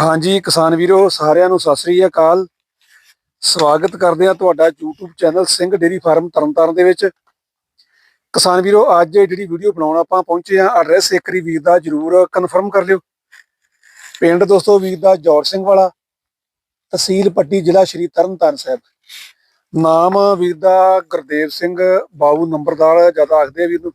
ਹਾਂਜੀ, ਕਿਸਾਨ ਵੀਰੋ, ਸਾਰਿਆਂ ਨੂੰ ਸਤਿ ਸ੍ਰੀ ਅਕਾਲ। ਸਵਾਗਤ ਕਰਦੇ ਆ ਤੁਹਾਡਾ YouTube channel Singh dairy farm Tarn Taran ਦੇ ਵਿੱਚ। ਕਿਸਾਨ ਵੀਰੋ, ਅੱਜ ਜਿਹੜੀ ਵੀਡੀਓ ਬਣਾਉਣ ਆਪਾਂ ਪਹੁੰਚੇ ਆ ਐਡਰੈਸ ਇੱਕ ਵਾਰੀ ਵੀਰ ਦਾ ਜਰੂਰ ਕਨਫਰਮ ਕਰ ਲਿਓ। ਪਿੰਡ ਦੋਸਤੋ, ਵੀਰ ਦਾ ਜੌਰ ਸਿੰਘ ਵਾਲਾ, ਤਹਿਸੀਲ ਪੱਟੀ, ਜ਼ਿਲ੍ਹਾ ਸ਼੍ਰੀ ਤਰਨਤਾਰਨ ਸਾਹਿਬ। ਨਾਮ ਵੀਰ ਦਾ ਗੁਰਦੇਵ ਸਿੰਘ ਬਾਬੂ ਨੰਬਰਦਾਰ, ਜ਼ਿਆਦਾ ਆਖਦੇ ਆ ਵੀਰ ਨੂੰ।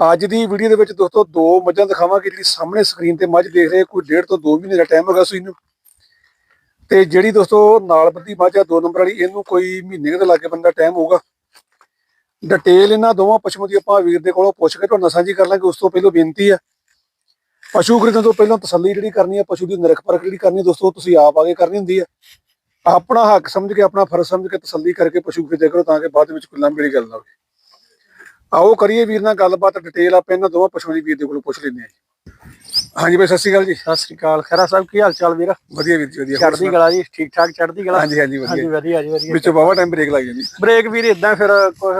ਅੱਜ ਦੀ ਵੀਡੀਓ ਦੇ ਵਿੱਚ ਦੋਸਤੋ ਦੋ ਮੱਝਾਂ ਦਿਖਾਵਾਂਗੇ, ਜਿਹੜੀ ਸਾਹਮਣੇ ਸਕਰੀਨ ਤੇ ਮੱਝ ਦੇਖ ਰਹੇ ਕੋਈ ਡੇਢ ਤੋਂ 2 ਮਹੀਨੇ ਦਾ ਟਾਈਮ ਹੈਗਾ ਸੂਈ ਇਹਨੂੰ। ਤੇ ਜਿਹੜੀ ਦੋਸਤੋ ਨਾਲ ਬੰਦੀ ਮੱਝ ਆ, ਦੋ ਨੰਬਰ ਵਾਲੀ, ਇਹਨੂੰ ਕੋਈ ਮਹੀਨੇ ਕੁ ਦੇ ਲਾਗੇ ਬੰਦਾ ਟਾਈਮ ਹੋਊਗਾ। ਡਿਟੇਲ ਇਹਨਾਂ ਦੋਵਾਂ ਪਸ਼ੂਆਂ ਦੀ ਆਪਾਂ ਵੀਰ ਦੇ ਕੋਲੋਂ ਪੁੱਛ ਕੇ ਤੁਹਾਨੂੰ ਸਾਂਝੀ ਕਰ ਲਾਂਗੇ, ਉਸ ਤੋਂ ਪਹਿਲਾਂ ਬੇਨਤੀ ਆ। ਪਸ਼ੂ ਖਰੀਦਣ ਤੋਂ ਪਹਿਲਾਂ ਤਸੱਲੀ ਜਿਹੜੀ ਕਰਨੀ ਆ, ਪਸ਼ੂ ਦੀ ਨਿਰਖ ਪਰਖ ਜਿਹੜੀ ਕਰਨੀ ਦੋਸਤੋ ਤੁਸੀਂ ਆਪ ਆਗੇ ਕਰਨੀ ਹੁੰਦੀ ਆ। ਆਪਣਾ ਹੱਕ ਸਮਝ ਕੇ, ਆਪਣਾ ਫਰਜ਼ ਸਮਝ ਕੇ ਤਸੱਲੀ ਕਰਕੇ ਪਸ਼ੂ ਖਰੀਦਿਆ ਕਰੋ, ਤਾਂ ਕਿ ਬਾਅਦ ਵਿੱਚ ਕੋਈ ਲੰਬੀ ਗੱਲ ਨਾ ਹੋਵੇ। ਆਓ ਕਰੀਏ ਵੀਰ ਨਾਲ ਗੱਲਬਾਤ ਡਿਟੇਲ ਆਪਾਂ ਇਹਨਾਂ ਦੋਵਾਂ ਪਸ਼ੂਆਂ ਦੀ ਵੀਰ ਦੇ ਕੋਲੋਂ ਪੁੱਛ ਲੈਂਦੇ ਹਾਂ ਜੀ। ਹਾਂਜੀ ਬਾਈ ਸਤਿ ਸ਼੍ਰੀ ਅਕਾਲ ਜੀ। ਸਤਿ ਸ੍ਰੀ ਅਕਾਲ। ਖੈਰਾ ਸਾਹਿਬ ਕੀ ਹਾਲ ਚਾਲ ਵੀਰ? ਵਧੀਆ ਵੀਰ ਜੀ ਵਧੀਆ। ਚੜ੍ਹਦੀ? ਕਲਾ ਜੀ ਠੀਕ ਠਾਕ ਚੜ੍ਹਦੀ ਕਲਾ? ਹਾਂਜੀ ਹਾਂਜੀ ਹਾਂਜੀ ਵਧੀਆ ਵਧੀਆ ਜੀ ਵਧੀਆ। ਵਿੱਚੋਂ ਬਾਵਾ ਟਾਈਮ ਬ੍ਰੇਕ ਲੱਗ ਜਾਂਦੀ। ਬ੍ਰੇਕ ਵੀਰ ਇਦਾਂ ਫਿਰ ਕੁਝ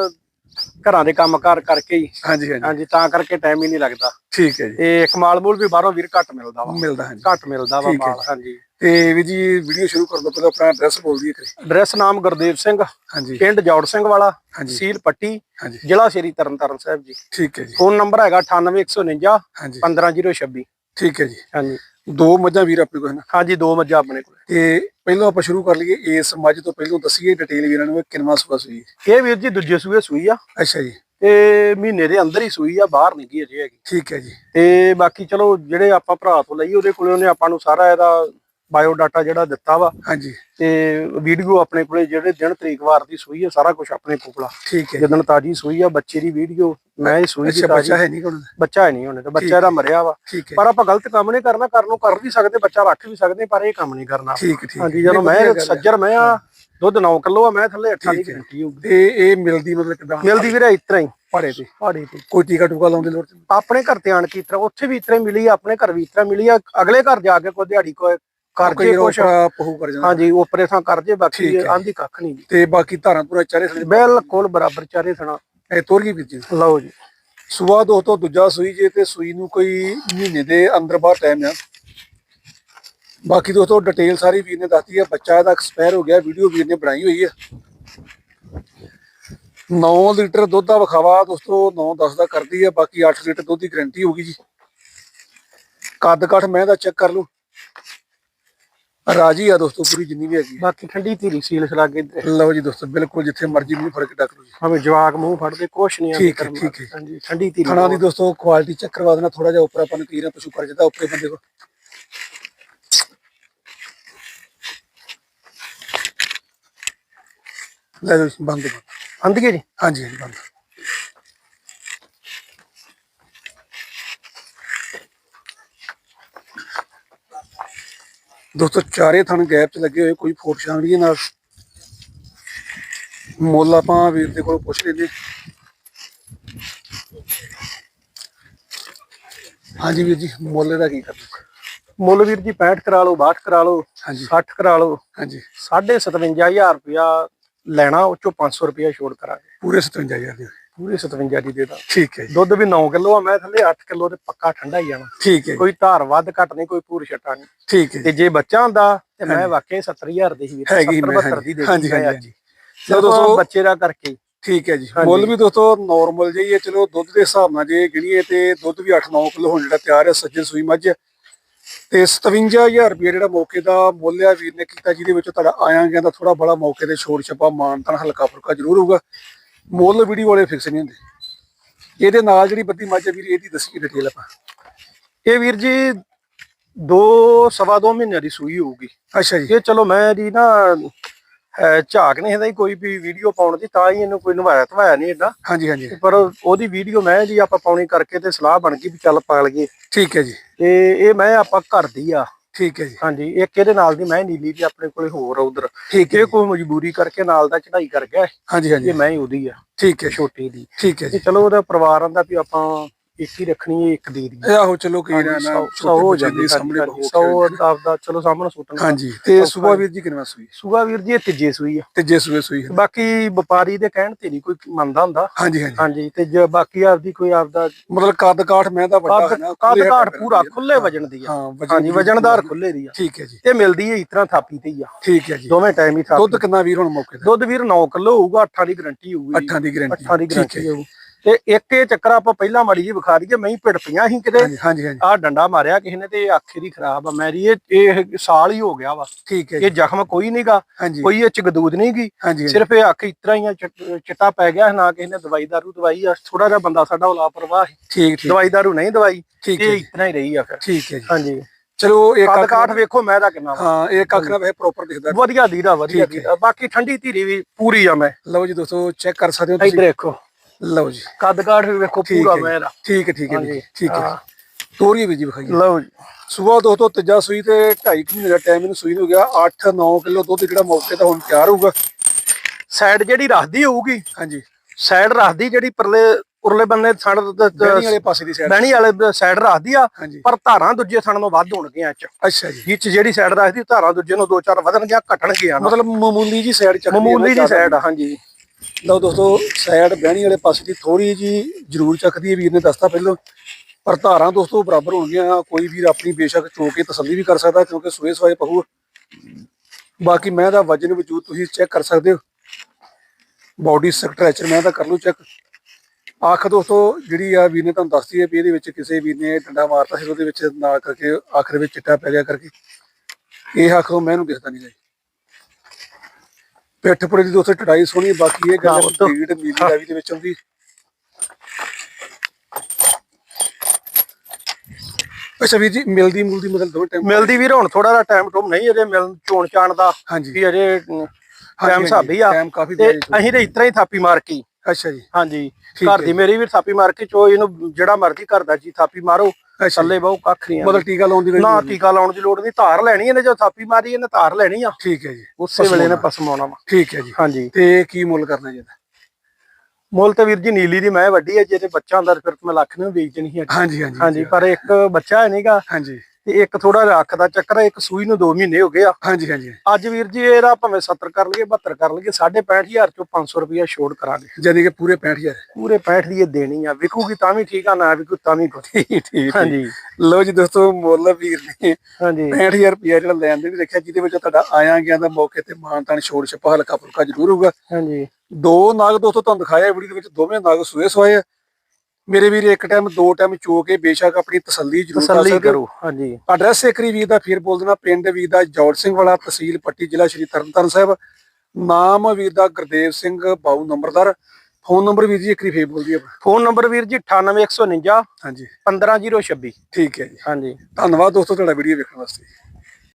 ਘਰਾਂ ਦੇ ਕੰਮਕਾਰ ਕਰਕੇ ਹੀ। ਹਾਂਜੀ ਹਾਂਜੀ। ਹਾਂਜੀ ਤਾਂ ਕਰਕੇ ਟਾਈਮ ਹੀ ਨਹੀਂ ਲੱਗਦਾ। ਠੀਕ ਹੈ ਜੀ। ਤੇ ਕਮਾਲ ਮੂਲ ਵੀ ਬਾਹਰੋਂ ਵੀਰ ਘੱਟ ਮਿਲਦਾ ਵਾ। ਮਿਲਦਾ ਹਾਂਜੀ। ਘੱਟ ਮਿਲਦਾ ਵਾ ਠੀਕ ਹੈ ਮਾਲ ਹਾਂਜੀ। ਤੇ ਵੀਰ ਜੀ ਵੀਡੀਓ ਸ਼ੁਰੂ ਕਰਨ ਤੋਂ ਪਹਿਲਾਂ ਆਪਣਾ ਐਡਰੈਸ ਬੋਲ ਦਈਏ ਕਰੀ ਐਡਰੈਸ ਨਾਮ ਗੁਰਦੇਵ ਸਿੰਘ ਹਾਂਜੀ। ਪਿੰਡ ਜੌੜ ਸਿੰਘ ਵਾਲਾ ਹਾਂਜੀ। ਸੀਲ ਪੱਟੀ ਹਾਂਜੀ। ਜ਼ਿਲ੍ਹਾ ਸ਼੍ਰੀ ਤਰਨਤਾਰਨ ਸਾਹਿਬ ਜੀ। ਠੀਕ ਹੈ ਜੀ। ਫੋਨ ਨੰਬਰ ਹੈਗਾ 98149 ਹਾਂਜੀ। 15026 ਠੀਕ ਹੈ ਜੀ। ਹਾਂਜੀ। ਦੋ ਮੱਝਾਂ ਵੀਰ ਆਪਣੇ ਕੋਲ ਹਨ। ਹਾਂਜੀ ਦੋ ਮੱਝਾਂ ਆਪਣੇ ਕੋਲ ਤੇ ਪਹਿਲਾਂ ਆਪਾਂ ਸ਼ੁਰੂ ਕਰ ਲਈਏ ਇਸ ਮੱਝ ਤੋਂ ਪਹਿਲਾਂ ਦੱਸੀਏ ਡਿਟੇਲ ਵੀਰਾਂ ਨੂੰ ਇਹ ਕਿੰਨਾ ਸੁਆ ਸੂਈ। ਇਹ ਵੀਰ ਜੀ ਦੂਜੇ ਸੂਏ ਸੂਈ ਆ। ਅੱਛਾ ਜੀ। ਤੇ ਮਹੀਨੇ ਦੇ ਅੰਦਰ ਹੀ ਸੂਈ ਆ ਬਾਹਰ ਨਹੀਂ ਗਈ ਅਜੇ ਹੈਗੀ। ਠੀਕ ਹੈ ਜੀ। ਤੇ ਬਾਕੀ ਚਲੋ ਜਿਹੜੇ ਆਪਾਂ ਭਰਾ ਤੋਂ ਲਈ ਉਹਦੇ ਕੋਲੇ ਉਹਨੇ ਆਪਾਂ ਨੂੰ ਸਾਰਾ ਇਹਦਾ ਬਾਇਓ ਡਾਟਾ ਜਿਹੜਾ ਦਿੱਤਾ ਵਾ। ਹਾਂਜੀ। ਤੇ ਵੀਡੀਓ ਆਪਣੇ ਕੋਲੇ ਜਿਹੜੇ ਦਿਨ ਤਰੀਕ ਵਾਰ ਦੀ ਸੂਈ ਹੈ ਸਾਰਾ ਕੁਝ ਆਪਣੇ ਕੋਲ ਠੀਕ ਹੈ। ਜਦੋਂ ਤਾਜੀ ਸੂਈ ਆ ਬੱਚੇ ਦੀ ਵੀਡੀਓ ਮੈਂ ਹੀ ਸੂਈ ਦੀ ਤਾਜੀ ਬੱਚਾ ਹੈ ਨਹੀਂ ਕੋਣ ਬੱਚਾ ਹੈ ਨਹੀਂ ਹੋਣੇ ਤੇ ਬੱਚਾ ਇਹਦਾ ਮਰਿਆ ਵਾ। ਪਰ ਆਪਾਂ ਗਲਤ ਕੰਮ ਨਹੀਂ ਕਰਨਾ ਕਰਨ ਨੂੰ ਕਰ ਵੀ ਸਕਦੇ ਬੱਚਾ ਰੱਖ ਵੀ ਸਕਦੇ ਪਰ ਇਹ ਕੰਮ ਨਹੀਂ ਕਰਨਾ। ਠੀਕ ਠੀਕ। ਹਾਂਜੀ ਜਦੋਂ ਮੈਂ। ਸੱਜਰ ਮੈਂ ਆ ਦੁੱਧ 9 ਕਿਲੋ ਆ ਮੈਂ ਥੱਲੇ 8 ਦੀ। ਗਰੰਟੀ ਹੋਊਗੀ। ਤੇ ਇਹ ਮਿਲਦੀ ਮਤਲਬ ਕਿਦਾਂ? ਮਿਲਦੀ ਵੀਰੇ ਇਤਰਾ ਹੀ ਭਾੜੇ ਤੇ। ਪਹਾੜੀ ਤੇ। ਕੋਈ ਟੀਕਾ ਟੂਕਾ ਲਾਉਂਦੇ ਲੋੜ ਆਪਣੇ ਘਰ ਤੇ ਆਣ ਕੇ ਇਤਰਾ ਉੱਥੇ ਵੀ ਇਤਰਾ ਮਿਲੀ ਆ, ਆਪਣੇ ਘਰ ਵੀ ਇਤਰਾ ਮਿਲੀ ਆ ਅਗਲੇ ਘਰ ਜਾ ਕੇ ਕੋਈ ਦਿਹਾੜੀ ਕੋਈ ਕਰ ਕੋਈ ਜੇ ਕੁਛ ਪਹੂ ਕਰ ਜਾਂਦਾ। ਹਾਂਜੀ ਉਪਰੇ ਥਾਂ ਕਰ ਜੇ ਬਾਕੀ। ਆਂਦੀ ਕੱਖ ਨਹੀਂ ਤੇ ਬਾਕੀ ਧਾਰਾਂ ਪੂਰਾ ਚਾਰੇ ਥਲੇ ਬਿਲਕੁਲ ਬਰਾਬਰ ਚਾਰੇ ਥਣਾ ਇਹ ਤੋਰ ਗਈ ਵੀਰ ਜੀ। ਲਓ ਜੀ। ਸੂਆ ਦੋਸਤੋ ਦੂਜਾ ਸੂਈ ਜੇ ਤੇ ਸੂਈ ਨੂੰ ਕੋਈ ਮਹੀਨੇ ਦੇ ਅੰਦਰ ਬਾਹਰ ਟਾਈਮ ਆ। ਬਾਕੀ ਦੋਸਤੋ ਡਿਟੇਲ ਸਾਰੀ ਵੀਰ ਨੇ ਦੱਸਤੀ ਹੈ ਬੱਚਾ ਇਹਦਾ ਐਕਸਪਾਇਰ ਹੋ ਗਿਆ ਵੀਡੀਓ ਵੀਰ ਨੇ ਬਣਾਈ ਹੋਈ ਹੈ 9 ਲੀਟਰ ਦੁੱਧ ਦਾ ਵਿਖਾਵਾ ਦੋਸਤੋ 9-10 ਦਾ ਕਰਦੀ ਹੈ ਬਾਕੀ 8 ਲੀਟਰ ਦੁੱਧ ਦੀ ਗਾਰੰਟੀ ਹੋਊਗੀ ਜੀ। ਕੱਦ ਕੱਠ ਮੈਂ ਦਾ ਚੈੱਕ ਕਰ ਲਓ ਰਾਜੀ ਆ ਦੋਸਤੋ ਪੂਰੀ ਜਿੰਨੀ ਵੀ ਹੈਗੀ ਬਾਕੀ ਠੰਡੀ ਧੀਰੀ ਸੀਲ ਸਲਾ ਕੇ ਲਓ ਜੀ ਦੋਸਤੋ ਬਿਲਕੁਲ ਜਿੱਥੇ ਮਰਜ਼ੀ ਮੂੰਹ ਫੜ ਕੇ ਡੱਕ ਲਓ ਜੀ। ਹਮੇ ਜਵਾਕ ਮੂੰਹ ਫੜਦੇ ਕੁਛ ਨਹੀਂ ਠੀਕ ਹੈ, ਠੀਕ ਹੈ। ਹਾਂਜੀ ਠੰਡੀ ਧੀਰੀ ਖਾਣਾ ਦੀ ਦੋਸਤੋ ਕੁਆਲਿਟੀ ਚੈੱਕ ਕਰਵਾ ਦੇਣਾ ਥੋੜਾ ਜਿਹਾ ਉੱਪਰ ਆਪਾਂ ਨੂੰ ਕੀ ਨਾ ਪਸ਼ੂ ਕਰ ਜਾਂਦਾ ਉੱਪਰੇ ਬੰਦੇ ਕੋ ਲੈ ਜੀ, ਬੰਦ ਬੰਦ ਹੈ ਜੀ? ਹਾਂਜੀ ਹਾਂਜੀ ਬੰਦ। ਦੋਸਤੋ ਚਾਰੇ ਥਣ ਗੈਪ ਚ ਲੱਗੇ ਹੋਏ ਕੋਈ ਫੋਟ ਛਾਂਗੜੀ ਨਾਲ। ਮੁੱਲ ਆਪਾਂ ਵੀਰ ਦੇ ਕੋਲ ਪੁੱਛ ਲੈਂਦੇ ਹਾਂਜੀ ਵੀਰ ਜੀ ਮੁੱਲ ਦਾ ਕੀ ਕਰਨਾ? ਮੁੱਲ ਵੀਰ ਜੀ 65 ਕਰਾ ਲਓ 62 ਕਰਾ ਲਓ ਹਾਂਜੀ। 60 ਕਰਾ ਲਓ। ਹਾਂਜੀ। 57000 ਰੁਪਇਆ ਲੈਣਾ ਉਹ ਚੋਂ 500 ਰੁਪਇਆ ਛੋੜ ਕਰਾਂਗੇ। ਪੂਰੇ 57000 ਦੇ। ਪੂਰੇ 57 ਦੀ ਦੇ ਦਾਂ। ਠੀਕ ਹੈ ਜੀ। ਦੁੱਧ ਵੀ 9 ਕਿਲੋ ਆ ਮੈਂ ਥੱਲੇ 8 ਕਿਲੋ ਤੇ ਪੱਕਾ ਠੰਡਾ ਹੀ ਜਾਣਾ ਠੀਕ ਹੈ ਕੋਈ ਧਾਰ ਵੱਧ ਘੱਟ ਨਹੀਂ ਕੋਈ ਪੂਰ ਛਟਾ ਨਹੀਂ। ਠੀਕ ਹੈ ਤੇ ਜੀ। ਬੱਚਾ ਹੁੰਦਾ ਤੇ ਮੈਂ ਵਾਕਿਆ 70000 ਦੀ ਹੀ ਵੀਰ ਹੈਗੀ 70 ਮੈਂ 72 ਦੀ ਦੇ ਹਾਂਜੀ ਹਾਂਜੀ। ਚਲੋ ਦੋਸਤੋ- ਬੱਚੇ ਦਾ ਕਰਕੇ। ਠੀਕ ਹੈ ਜੀ। ਮੁੱਲ ਵੀ ਦੋਸਤੋ ਨਾਰਮਲ ਜਿਹੀ ਹੈ ਚਲੋ ਦੁੱਧ ਦੇ ਹਿਸਾਬ ਨਾਲ ਜੇ ਗਿਣੀਏ ਤੇ ਦੁੱਧ ਵੀ 8-9 ਕਿਲੋ ਹੁਣ ਜਿਹੜਾ ਤਿਆਰ ਹੈ ਸੱਜਣ ਸੂਈ ਮੱਝ। ਤੇ 57000 ਰੁਪਏ ਜਿਹੜਾ ਮੌਕੇ ਦਾ ਮੁੱਲ ਆ ਵੀਰ ਨੇ ਕੀਤਾ ਜਿਹਦੇ ਵਿੱਚ ਤੁਹਾਡਾ ਆਇਆ ਗਿਆ ਦਾ ਥੋੜਾ ਬੜਾ ਮੌਕੇ ਤੇ ਛੋੜ ਛਪਾ ਮਾਨਤਨ ਹਲਕਾ ਫੁਲਕਾ ਜ਼ਰੂਰ ਹੋਊਗਾ। ਮੁੱਲ ਵੀਡੀਓ ਵਾਲੇ ਫਿਕਸ ਨਹੀਂ ਹੁੰਦੇ। ਇਹਦੇ ਨਾਲ ਜਿਹੜੀ ਬੱਦੀ ਮੱਝ ਆ ਵੀਰ ਇਹਦੀ ਦੱਸੀ ਡਿਟੇਲ ਆਪਾਂ। ਇਹ ਵੀਰ ਜੀ ਦੋ ਸਵਾ ਦੋ ਮਹੀਨਿਆਂ ਦੀ ਸੂਈ ਹੋਊਗੀ। ਅੱਛਾ ਜੀ। ਇਹ ਚਲੋ ਮੈਂ ਦੀ ਨਾ ਝਾਕ ਨਹੀਂ ਹੁੰਦਾ ਕੋਈ ਵੀ ਵੀਡੀਓ ਪਾਉਣ ਦੀ ਤਾਂ ਹੀ ਇਹਨੂੰ ਕੋਈ ਨਵਾਇਆ ਧਵਾਇਆ ਨਹੀਂ ਏਦਾਂ ਹਾਂਜੀ ਹਾਂਜੀ। ਪਰ ਉਹਦੀ ਵੀਡੀਓ ਮੈਂ ਜੀ ਆਪਾਂ ਪਾਉਣੀ ਕਰਕੇ ਤੇ ਸਲਾਹ ਬਣ ਗਈ ਵੀ ਚੱਲ ਪਾਲ ਗਏ ਠੀਕ ਹੈ ਜੀ। ਤੇ ਇਹ ਮੈਂ ਆਪਾਂ ਘਰ ਦੀ ਆ। ਠੀਕ ਹੈ ਜੀ। ਹਾਂਜੀ ਇੱਕ ਇਹਦੇ ਨਾਲ ਦੀ ਮੈਂ ਨੀਲੀ ਦੀ ਆਪਣੇ ਕੋਲੇ ਹੋਰ ਉਧਰ। ਠੀਕ ਹੈ ਇਹ ਕੋਈ ਮਜਬੂਰੀ ਕਰਕੇ ਨਾਲ ਦਾ ਚੜਾਈ ਕਰ ਗਿਆ। ਹਾਂਜੀ ਹਾਂਜੀ। ਇਹ ਮੈਂ ਹੀ ਉਹਦੀ ਆ ਠੀਕ ਹੈ ਛੋਟੀ ਦੀ। ਠੀਕ ਹੈ ਜੀ। ਚਲੋ ਉਹਦਾ ਪਰਿਵਾਰ ਆਂਦਾ ਵੀ ਆਪਾਂ ਇੱਕ ਹੀ ਰੱਖਣੀ ਹੈ ਇੱਕ ਦੇ ਦੀ। ਆਹੋ ਚਲੋ ਕਈ ਨਾ ਨਾ ਹੋ ਜਾਂਦੀ ਸਾਹਮਣੇ ਸੌ ਆਪਦਾ ਚਲੋ ਸਾਹਮਣੇ ਸੁੱਟਣ ਹਾਂਜੀ ਤੇ ਸੁਬਾ ਵੀਰ ਜੀ ਕਿੰਨਾ ਸੂਈ। ਸੂਆ ਵੀਰ ਜੀ ਤੀਜੇ ਸੂਈ ਆ। ਤੇ ਜੇ ਸੂਏ ਸੂਈ ਹੈ। ਬਾਕੀ ਵਪਾਰੀ ਦੇ ਕਹਿਣ ਤੇ ਨਹੀਂ ਕੋਈ ਮੰਨਦਾ ਹੁੰਦਾ। ਹਾਂਜੀ ਹਾਂਜੀ। ਹਾਂਜੀ ਤੇ ਜੇ ਬਾਕੀ ਆਪਦੀ ਕੋਈ ਆਪਦਾ ਮਤਲਬ ਕੱਦ ਕਾਠ ਮੈਂ ਤਾਂ ਵੱਡਾ ਹੈ ਕੱਦ ਨਾ ਕੱਦ ਹੱਥ ਪੂਰਾ ਹੈ। ਖੁੱਲੇ ਵਜਣ ਦੀ ਆ। ਹਾਂ ਹਾਂਜੀ ਦੀ ਵਜਨਦਾਰ ਖੁੱਲੇ ਦੀ ਆ। ਠੀਕ ਹੈ ਜੀ। ਤੇ ਮਿਲਦੀ ਹੈ ਇਸ ਤਰ੍ਹਾਂ ਥਾਪੀ ਤੇ ਹੀ ਆ। ਠੀਕ ਹੈ ਜੀ। ਦੋਵੇਂ ਟਾਈਮ ਹੀ ਥਾਪੀ। ਦੁੱਧ ਕਿੰਨਾ ਵੀਰ ਹੁਣ ਮੌਕੇ ਤੇ? ਦੁੱਧ ਵੀਰ 9 ਕਿਲੋ ਹੋਊਗਾ 8 ਦੀ ਗਰੰਟੀ ਹੋਊਗੀ ਅੱਠਾਂ ਦੀ ਗਾਰੰਟੀ ਅੱਠਾਂ ਦੀ ਠੀਕ ਹੈ ਗਰੰਟੀ ਤੇ ਇੱਕ ਇਹ ਚੱਕਰ ਆਪਾਂ ਪਹਿਲਾਂ ਮਾੜੀ ਜੀ ਵਿਖਾ ਦਈਏ ਮੈਂ ਹੀ ਭਿੜ ਪਈਆਂ ਸੀ ਕਿਤੇ। ਹਾਂਜੀ ਹਾਂਜੀ ਹਾਂਜੀ। ਆਹ ਡੰਡਾ ਮਾਰਿਆ ਕਿਸੇ ਨੇ ਤੇ ਇਹ ਅੱਖ ਦੀ ਖਰਾਬ ਆ। ਮੇਰੀ ਇਹ ਇਹ ਸਾਲ ਹੀ ਹੋ ਗਿਆ ਵਾ। ਠੀਕ ਹੈ ਜੀ। ਇਹ ਜ਼ਖਮ ਕੋਈ ਨਹੀਂਗਾ ਹਾਂਜੀ। ਕੋਈ ਇਹ ਚ ਗਦੂਦ ਨਹੀਂਗੀ ਹਾਂਜੀ ਸਿਰਫ ਇਹ ਅੱਖ ਇਤਰਾ ਹੀ ਆ, ਚਿੱਟ- ਚਿੱਟਾ ਪੈ ਗਿਆ ਨਾ ਕਿਸੇ ਨੇ ਦਵਾਈ ਦਾਰੂ ਦਵਾਈ ਆ। ਥੋੜਾ ਜਿਹਾ ਬੰਦਾ ਸਾਡਾ ਲਾਪਰਵਾਹ ਸੀ। ਠੀਕ ਠੀਕ। ਦਵਾਈ ਦਾਰੂ ਨਹੀਂ ਦਵਾਈ ਠੀਕ ਇਹ ਹੈ ਇਤਨਾ ਹੀ ਰਹੀ ਆ ਫਿਰ। ਠੀਕ ਹੈ ਜੀ। ਹਾਂਜੀ। ਚਲੋ ਇੱਕ ਕੱਦ ਅੱਖ ਕਾਠ ਵੇਖੋ ਮੈਂ ਦਾ ਕਿੰਨਾ ਵਾ। ਹਾਂ ਇੱਕ ਅੱਖ ਨਾਲ ਵੈਸੇ ਪ੍ਰੋਪਰ ਦਿਖਦਾ। ਵਧੀਆ ਦੀਦਾ ਵਧੀਆ ਠੀਕ ਹੈ। ਦੀਦਾ ਬਾਕੀ ਠੰਡੀ ਧੀਰੀ ਵੀ ਪੂਰੀ ਆ ਮੈਂ। ਲਓ ਜੀ ਦੋਸਤੋ ਚੈੱਕ ਕਰ ਸਕਦੇ ਹੋ ਇੱਧਰ ਤੁਸੀਂ। ਦੇਖੋ ਲਓ ਜੀ। ਕੱਦ ਕਾਠ ਵੀ ਵੇਖੋ ਪੂਰਾ ਮੈਂ। ਦਾ ਠੀਕ ਹੈ ਠੀਕ ਹੈ ਜੀ। ਠੀਕ ਹੈ। ਤੋਰੀ ਵੀ ਜੀ ਵਿਖਾਈਏ। ਲਓ ਜੀ। ਸਵੇਰ ਦੋਸਤੋ ਤੀਜਾ ਸੂਈ ਤੇ 2.5 ਮਹੀਨੇ ਦਾ ਟਾਈਮ ਇਹਨੂੰ ਸੂਈ ਨੂੰ ਹੋ ਗਿਆ 8-9 ਕਿਲੋ ਦੁੱਧ ਜਿਹੜਾ ਮੌਕੇ ਤੇ ਹੁਣ ਤਿਆਰ ਹੋਊਗਾ। ਸਾਈਡ ਜਿਹੜੀ ਰੱਖਦੀ ਹੋਊਗੀ ਹਾਂਜੀ। ਸਾਈਡ ਰੱਖਦੀ ਜਿਹੜੀ ਪਰਲੇ ਉਰਲੇ ਬੰਨੇ ਥਣ ਵਾਲੇ ਪਾਸੇ ਦੀ ਸਾਈਡ ਬਹਿਣੀ ਵਾਲੇ ਸਾਈਡ ਰੱਖਦੀ ਆ ਪਰ ਧਾਰਾਂ ਦੂਜੇ ਥਣ ਨੂੰ ਵੱਧ ਹੋਣਗੀਆਂ ਚ। ਅੱਛਾ ਜੀ। ਵਿੱਚ ਜਿਹੜੀ ਸਾਈਡ ਰੱਖਦੀ ਧਾਰਾਂ ਦੂਜੇ ਨੂੰ ਦੋ ਚਾਰ ਵਧਣਗੀਆਂ ਘਟਣਗੀਆਂ। ਮਤਲਬ ਮਾਮੂਲੀ ਜੀ ਸਾਈਡ ਚੱਕ ਮਾਮੂਲੀ ਜੀ ਸਾਈਡ ਹਾਂਜੀ। ਲਓ ਦੋਸਤੋ ਸਾਈਡ ਬਹਿਣੀ ਵਾਲੇ ਪਾਸੇ ਦੀ ਥੋੜੀ ਜੀ ਜ਼ਰੂਰ ਚੱਕਦੀ ਹੈ ਵੀਰ ਨੇ ਦੱਸਤਾ ਪਹਿਲਾਂ। ਪਰ ਧਾਰਾਂ ਦੋਸਤੋ ਬਰਾਬਰ ਹੋਣਗੀਆਂ, ਕੋਈ ਵੀਰ ਆਪਣੀ ਬੇਸ਼ੱਕ ਚੋ ਕੇ ਤਸੱਲੀ ਵੀ ਕਰ ਸਕਦਾ ਕਿਉਂਕਿ ਸੂਏ ਸਵਾਏ ਪਹੂ ਬਾਕੀ ਮੈਂ ਦਾ ਵਜਨ ਵਜੂਦ ਤੁਸੀਂ ਚੈੱਕ ਕਰ ਸਕਦੇ ਹੋ। ਬਾਡੀ ਸਟਰਕਚਰ ਮੈਂ ਤਾਂ ਕਰ ਲੂ ਚੈੱਕ ਅੱਖ ਦੋਸਤੋ, ਜਿਹੜੀ ਆ ਵੀਰ ਨੇ ਤੁਹਾਨੂੰ ਦੱਸਦੀ ਹੈ ਵੀ ਇਹਦੇ ਵਿੱਚ ਕਿਸੇ ਵੀਰ ਨੇ ਡੰਡਾ ਮਾਰਤਾ ਸੀ, ਉਹਦੇ ਵਿੱਚ ਨਾਲ ਕਰਕੇ ਅੱਖ ਦੇ ਵਿੱਚ ਚਿੱਟਾ ਪੈ ਗਿਆ ਕਰਕੇ। ਇਹ ਅੱਖ ਤੋਂ ਮੈਨੂੰ ਦਿਖਦਾ ਨਹੀਂ ਜੀ। ਪਿੱਠ ਪੁੜੇ ਦੀ ਦੋਸਤੋ ਟੜਾਈ ਸੋਹਣੀ ਬਾਕੀ ਇਹ ਗੱਲ ਬੀੜ ਨੀਲੀ ਰਾਵੀ ਦੇ ਵਿੱਚ ਆਉਂਦੀ। ਅੱਛਾ ਵੀਰ ਜੀ ਮਿਲਦੀ ਮੁਲਦੀ ਮਤਲਬ ਦੋ ਟਾਈਮ ਮਿਲਦੀ ਵੀਰ ਹੁਣ ਥੋੜਾ ਜਿਹਾ ਟਾਈਮ ਟੂਮ ਨਹੀਂ ਅਜੇ ਮਿਲਣ ਚੋਣ ਚਾਣ ਦਾ ਹਾਂਜੀ। ਵੀ ਅਜੇ ਟਾਈਮ ਸਾਬੀ ਆ। ਟਾਈਮ ਕਾਫੀ। ਅਸੀਂ ਤੇ ਇਤਰਾ ਹੀ ਥਾਪੀ ਮਾਰ ਕੇ। ਅੱਛਾ ਜੀ। ਹਾਂਜੀ। ਘਰ ਦੀ ਮੇਰੀ ਵੀ ਥਾਪੀ ਮਾਰ ਕੇ ਚੋ ਇਹਨੂੰ ਜਿਹੜਾ ਮਰਜ਼ੀ ਘਰ ਦਾ ਜੀ ਥਾਪੀ ਮਾਰੋ। ਥੱਲੇ ਬਹੁ ਕੱਖ ਨਹੀਂ ਮਤਲਬ ਟੀਕਾ ਲਾਉਣ ਦੀ ਲੋੜ ਨਾ। ਟੀਕਾ ਲਾਉਣ ਦੀ ਲੋੜ ਨਹੀਂ। ਧਾਰ ਲੈਣੀ ਇਹਨੇ ਜੋ ਥਾਪੀ ਮਾਰੀ ਇਹਨੇ ਧਾਰ ਲੈਣੀ ਆ। ਠੀਕ ਹੈ ਜੀ। ਉਸੇ ਵੇਲੇ ਨੇ ਪਸਮਾਉਣਾ। ਵਾ। ਠੀਕ ਹੈ ਜੀ। ਹਾਂਜੀ। ਤੇ ਕੀ ਮੁੱਲ ਕਰਨਾ ਜੀ? ਮੁੱਲ ਤੇ ਵੀਰ ਜੀ ਨੀਲੀ ਦੀ ਮੈਂ ਵੱਡੀ ਹੈ ਜਿਹਦੇ ਬੱਚਾ ਹੁੰਦਾ ਫਿਰ ਮੈਂ ਲੱਖ ਨੂੰ ਸੀ ਅੱਜ। ਹਾਂਜੀ ਹਾਂਜੀ। ਹਾਂਜੀ ਪਰ ਇੱਕ ਬੱਚਾ ਹੈ ਨਹੀਂਗਾ ਹਾਂਜੀ। ਤੇ ਇੱਕ ਥੋੜਾ ਜਿਹਾ ਅੱਖ ਦਾ ਚੱਕਰ ਹੈ ਇੱਕ ਸੂਈ ਨੂੰ 2 ਮਹੀਨੇ ਹੋ ਗਏ ਆ। ਹਾਂਜੀ ਹਾਂਜੀ। ਅੱਜ ਵੀਰ ਜੀ ਇਹਦਾ ਭਾਵੇਂ 70 ਕਰ ਲਈਏ 72 ਕਰ ਲਈਏ 65000 ਚੋਂ 500 ਰੁਪਇਆ ਛੋੜ ਕਰਾਂਗੇ। ਜਾਨੀ ਕਿ ਪੂਰੇ 65000 ਪੂਰੇ 65 ਦੀ ਇਹ ਦੇਣੀ ਆ ਵਿਕੂਗੀ ਤਾਂ ਵੀ ਠੀਕ ਆ ਨਾ ਵਿਕੂ ਤਾਂ ਵੀ ਠੀਕ ਠੀਕ। ਹਾਂਜੀ। ਲਓ ਜੀ ਦੋਸਤੋ ਮੁੱਲ ਵੀਰ ਨੇ ਹਾਂਜੀ। 65000 ਰੁਪਇਆ ਜਿਹੜਾ ਲੈਣ ਦੇ ਵੀ ਰੱਖਿਆ ਜਿਹਦੇ ਵਿੱਚ ਤੁਹਾਡਾ ਆਇਆ ਗਿਆ ਦਾ ਮੌਕੇ ਤੇ ਮਾਨਤਾਨ ਛੋੜ ਛਪਾ ਹਲਕਾ ਫੁਲਕਾ ਜ਼ਰੂਰ ਹੋਊਗਾ। ਹਾਂਜੀ। ਦੋ ਨਾਗ ਦੋਸਤੋ ਤੁਹਾਨੂੰ ਦਿਖਾਇਆ ਵੀਡੀਓ ਦੇ ਵਿੱਚ ਦੋਵੇਂ ਨਾਗ ਸੂਏ ਸਵਾਏ ਆ। ਮੇਰੇ ਵੀਰ ਇੱਕ ਟਾਈਮ ਦੋ ਟਾਈਮ ਚੋ ਕੇ ਬੇਸ਼ੱਕ ਆਪਣੀ ਤਸੱਲੀ ਜ਼ਰੂਰ ਕਰ ਤਸੱਲੀ ਸਕਦੇ ਕਰੋ ਹਾਂਜੀ। ਐਡਰੈਸ ਇੱਕਰੀ ਵੀਰ ਦਾ ਫਿਰ ਬੋਲ ਦੇਣਾ ਪਿੰਡ ਵੀਰ ਦਾ ਜੌੜ ਸਿੰਘ ਵਾਲਾ ਤਹਿਸੀਲ ਪੱਟੀ ਜ਼ਿਲ੍ਹਾ ਸ਼੍ਰੀ ਤਰਨਤਾਰਨ ਸਾਹਿਬ। ਨਾਮ ਵੀਰ ਦਾ ਗੁਰਦੇਵ ਸਿੰਘ ਬਾਊ ਨੰਬਰਦਾਰ। ਫੋਨ ਨੰਬਰ ਵੀਰ ਜੀ ਇੱਕਰੀ ਫੇਰ ਬੋਲ ਦਈਏ ਫੋਨ ਨੰਬਰ ਵੀਰ ਜੀ 98149 ਹਾਂਜੀ। 15026 ਠੀਕ ਹੈ ਜੀ। ਹਾਂਜੀ। ਧੰਨਵਾਦ ਦੋਸਤੋ ਤੁਹਾਡਾ ਵੀਡੀਓ ਵੇਖਣ ਵਾਸਤੇ।